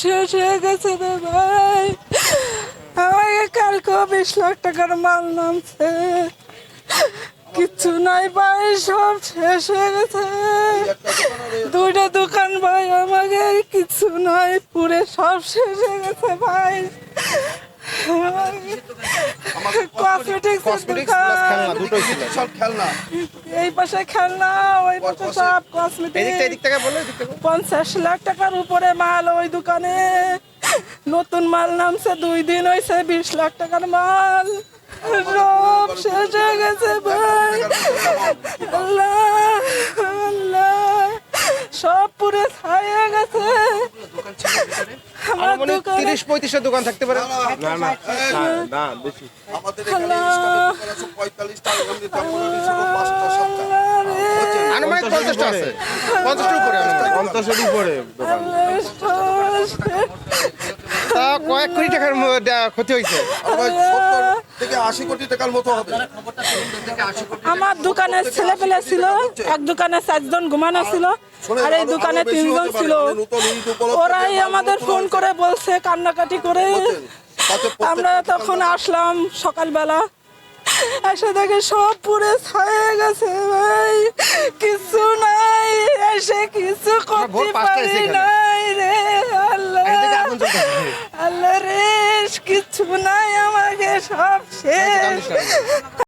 শেষ হয়ে গেছে রে ভাই। আমাকে কালকে বিশ লাখ টাকার মাল নামছে। কিচ্ছু নাই ভাই, সব শেষ হয়ে গেছে। দুইটা দোকান ভাই, আমাকে কিচ্ছু নাই, পুরে সব শেষ হয়ে গেছে ভাই। কসমেটিক্স কসমেটিক্স প্লাস খেলনা দুটোই ছিল। সব খেলনা। এই পাশে খেলনা ওই পাশে সব এদিক থেকে এদিক থেকে বলো এদিক থেকে পঞ্চাশ লাখ টাকার উপরে মাল ওই দোকানে। নতুন মাল নামছে দুই দিন হয়েছে বিশ লাখ টাকার মাল। সব শেষ হয়ে গেছে ভাই। আল্লাহ আল্লাহ। সব পুরে ছাই হয়ে গেছে মনে হয় তিরিশ পঁয়ত্রিশের দোকান থাকতে পারে। না না না বেশি। আমাদের এখানে আছে পঁয়তাল্লিশটা আনুমানিক পঞ্চাশটা পঞ্চাশটার উপরে পঞ্চাশের উপরে তা কয়েক কোটি টাকার ক্ষতি হয়েছে। থেকে আশি কোটি টাকার মতো হবে। আমার দোকানে ছেলে পেলে ছিল এক দোকানে চারজন ঘুমানো ছিল আর এই দোকানে তিনজন ছিল। ওরাই আমাদের ফোন করে বলছে কান্নাকাটি করে। আমরা তখন আসলাম সকালবেলা। এসে দেখে সব পুরে ছায়ে গেছে ভাই। কিছু নাই এসে কিছু করতে পারি নাই রে আল্লাহ এখান থেকে আগুন জ্বলতেছে। কিছু নাই আমাকে সব শেষ।